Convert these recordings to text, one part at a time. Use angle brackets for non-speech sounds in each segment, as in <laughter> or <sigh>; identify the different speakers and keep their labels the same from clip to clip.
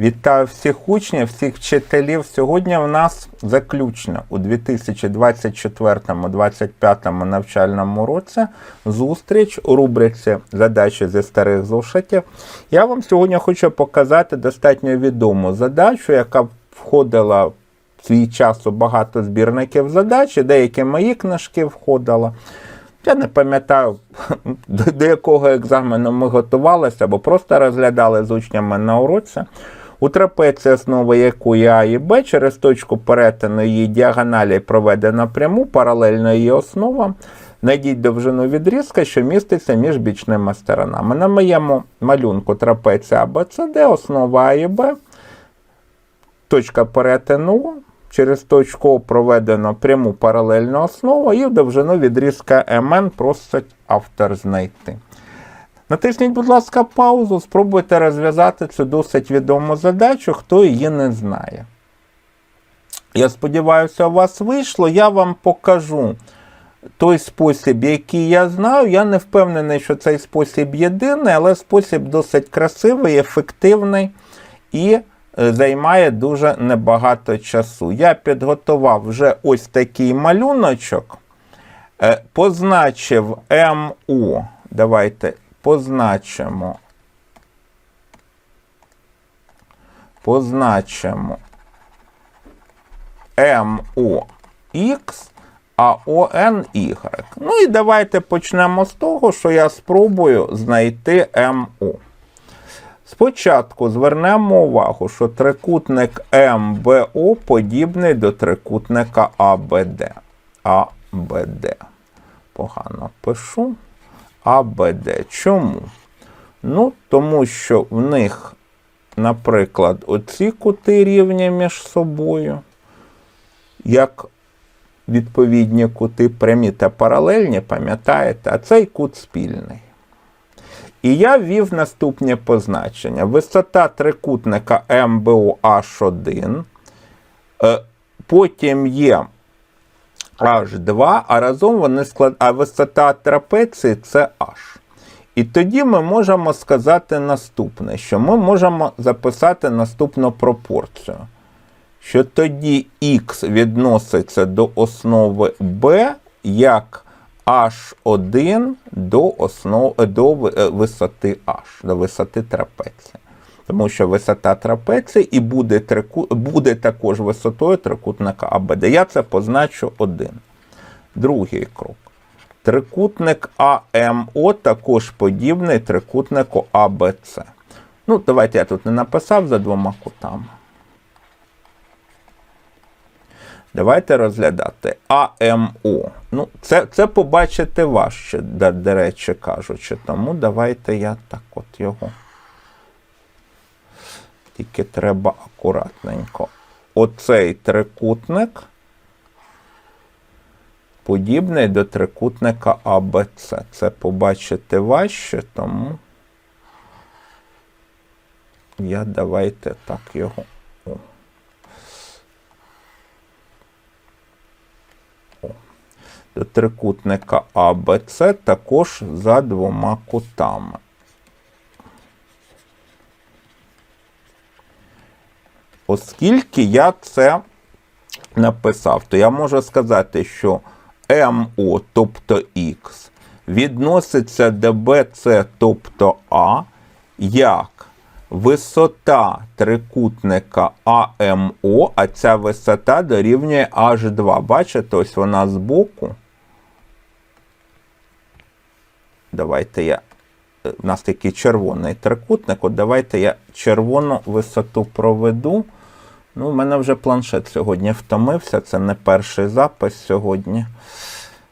Speaker 1: Вітаю всіх учнів, всіх вчителів. Сьогодні в нас заключно у 2024-2025 навчальному році зустріч у рубриці Задачі зі старих зошитів. Я вам сьогодні хочу показати достатньо відому задачу, яка входила в свій час у багато збірників задач, деякі мої книжки входила. Я не пам'ятаю, <laughs> до, якого екзамену ми готувалися, або просто розглядали з учнями на уроці. У трапеції, основи якої А і Б, через точку перетину її діагоналі проведено пряму, паралельно її основам. Найдіть довжину відрізка, що міститься між бічними сторонами. На моєму малюнку трапеція АБЦД, основа А і Б, точка перетину. Через точку О проведено пряму паралельну основу і довжину відрізка МН просить автор знайти. Натисніть, будь ласка, паузу, спробуйте розв'язати цю досить відому задачу, хто її не знає. Я сподіваюся, у вас вийшло. Я вам покажу той спосіб, який я знаю. Я не впевнений, що цей спосіб єдиний, але спосіб досить красивий, ефективний і е, займає дуже небагато часу. Я підготував вже ось такий малюночок, е, позначив МУ. Давайте позначимо. Позначимо МОХ, а ОНY. Ну і давайте почнемо з того, що я спробую знайти МО. Спочатку звернемо увагу, що трикутник МБО подібний до трикутника АБД. АБД. Погано пишу. АБД. Чому? Ну, тому що в них, наприклад, оці кути рівні між собою, як відповідні кути прямі та паралельні, пам'ятаєте, а цей кут спільний. І я ввів наступні позначення. Висота трикутника МБО H1, е, потім є H2, а разом вони склад... а висота трапеції це H. І тоді ми можемо сказати наступне, що ми можемо записати наступну пропорцію. Що тоді х відноситься до основи b як H1 до основ... до е, висоти H, до висоти трапеції. Тому що висота трапеції і буде, трику... буде також висотою трикутника АБД. Я це позначу один. Другий крок. Трикутник АМО також подібний трикутнику АБЦ. Ну, давайте я тут не написав за двома кутами. Давайте розглядати АМО. Ну, це, це побачити важче, до, речі кажучи. Тому давайте я так от його. Тільки треба акуратненько. Оцей трикутник подібний до трикутника АБЦ. Це побачити важче, тому я давайте так його. О. О. До трикутника АБЦ також за двома кутами. Оскільки я це написав, то я можу сказати, що МО, тобто Х, відноситься до BC, тобто А, як висота трикутника АМО, а ця висота дорівнює H2. Бачите, ось вона збоку. Давайте я. У нас такий червоний трикутник. От давайте я червону висоту проведу. Ну, у мене вже планшет сьогодні втомився. Це не перший запис сьогодні.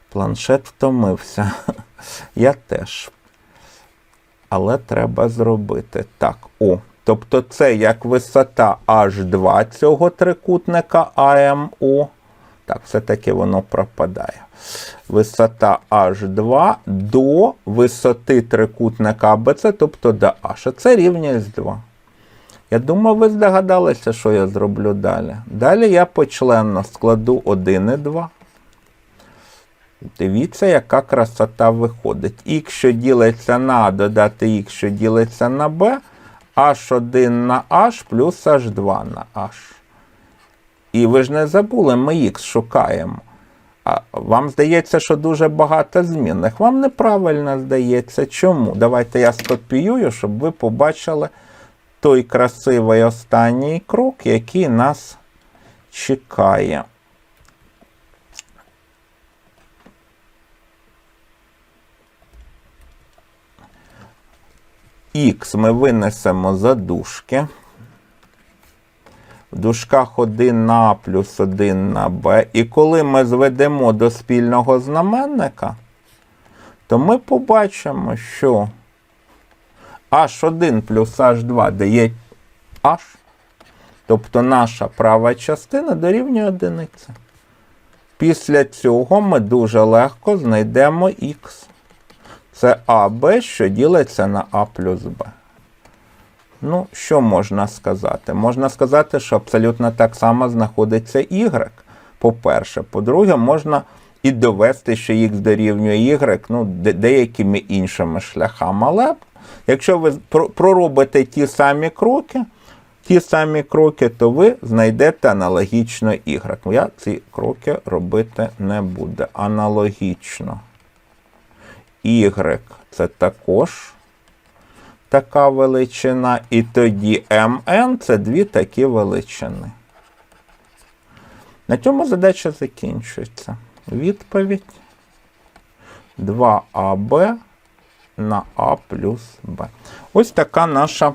Speaker 1: Планшет втомився. <laughs> Я теж. Але треба зробити. Так, о. Тобто це як висота H2 цього трикутника АМО. Так, все-таки воно пропадає. Висота H2 до висоти трикутника АБЦ, тобто до H. Це рівня S2. Я думаю, ви здогадалися, що я зроблю далі. Далі я почленно складу 1 і 2. Дивіться, яка красота виходить. Х, що ділиться на А, додати Х, що ділиться на Б, H1 на H плюс H2 на H. І ви ж не забули, ми х шукаємо. А вам здається, що дуже багато змінних. Вам неправильно здається. Чому? Давайте я скопіюю, щоб ви побачили той красивий останній крок, який нас чекає. Х ми винесемо за дужки. В дужках 1 на А плюс 1 на Б. І коли ми зведемо до спільного знаменника, то ми побачимо, що H1 плюс H2 дає H. Тобто наша права частина дорівнює одиниці. Після цього ми дуже легко знайдемо х. Це АБ, що ділиться на А плюс Б. Ну, що можна сказати? Можна сказати, що абсолютно так само знаходиться Y, по-перше. По-друге, можна і довести, що Х дорівнює Y ну, деякими іншими шляхами. Але якщо ви проробите ті самі кроки, ті самі кроки, то ви знайдете аналогічно Y. Я ці кроки робити не буду. Аналогічно. Y це також така величина, і тоді mn це дві такі величини. На цьому задача закінчується. Відповідь 2аб на А плюс Б. Ось така наша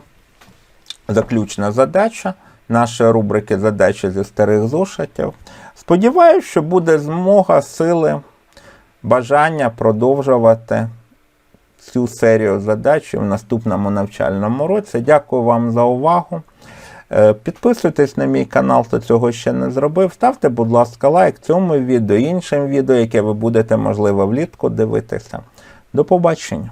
Speaker 1: заключна задача, наші рубрики задачі зі старих зошитів. Сподіваюсь, що буде змога, сили, бажання продовжувати цю серію задач в наступному навчальному році. Дякую вам за увагу. Е, Підписуйтесь на мій канал, хто цього ще не зробив. Ставте, будь ласка, лайк цьому відео, іншим відео, яке ви будете, можливо, влітку дивитися. До побачення!